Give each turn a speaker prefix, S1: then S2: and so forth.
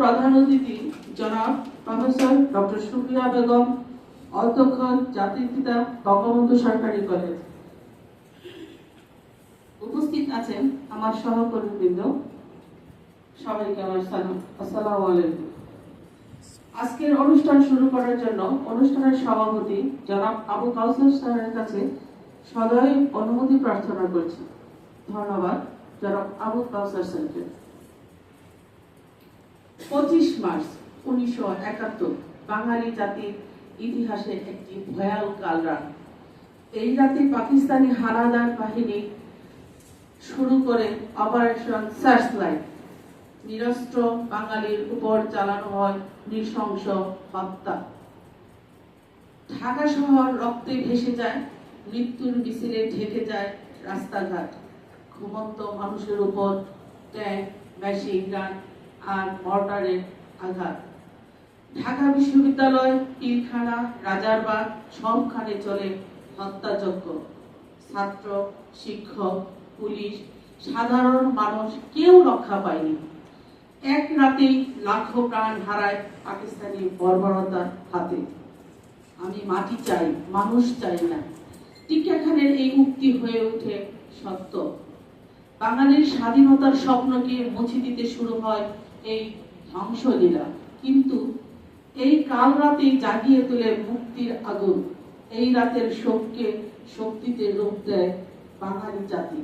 S1: প্রধান অতিথি জনাব প্রফেসর ডক্টর সুপ্রিয়া বেগম, অধ্যক্ষ জাতির পিতা বঙ্গবন্ধু সরকারি কলেজ। উপস্থিত আছেন আমার সহকর্মীবৃন্দ। সবাইকে আমার সালাম। আসসালামু আলাইকুম। আজকের অনুষ্ঠান শুরু করার জন্য অনুষ্ঠানের সভাপতি জনাব আবু কাউসার স্যারের কাছে সদয় অনুমতি প্রার্থনা করছি। ধন্যবাদ জনাব আবু কাউসার স্যারকে। পঁচিশ মার্চ উনিশশো একাত্তর, বাঙালি জাতির ইতিহাসে একটি ভয়াল কাল রাত। এই রাতে পাকিস্তানি হানাদার বাহিনী শুরু করে অপারেশন সার্চ লাইট নিরস্ত্র বাঙালির উপর চালানো হয় নৃশংস হত্যা। ঢাকা শহর রক্তে ভেসে যায়, মৃত্যুর মিছিলে ঢেকে যায় রাস্তাঘাট। ঘুমন্ত মানুষের উপর ট্যাঙ্ক, মেশিন, গান আর মর্টারের আঘাত। ঢাকা বিশ্ববিদ্যালয় পিলখানা রাজারবাগ সবখানে চলে হত্যাযজ্ঞ। ছাত্র, শিক্ষক, পুলিশ, সাধারণ মানুষ কেউ রক্ষা পায়নি। এক রাতেই লাখো প্রাণ হারায় পাকিস্তানি বর্বরতার হাতে। আমি মাটি চাই, মানুষ চাই না। টিকা খানের এই উক্তি হয়ে ওঠে সত্য। বাঙালির স্বাধীনতার স্বপ্নকে মুছে দিতে শুরু হয় এই ধ্বংসলীলা। কিন্তু এই কাল রাতেই জাগিয়ে তোলে মুক্তির আগুন। এই রাতের শোককে শক্তিতে রূপ দেয় বাঙালি জাতি।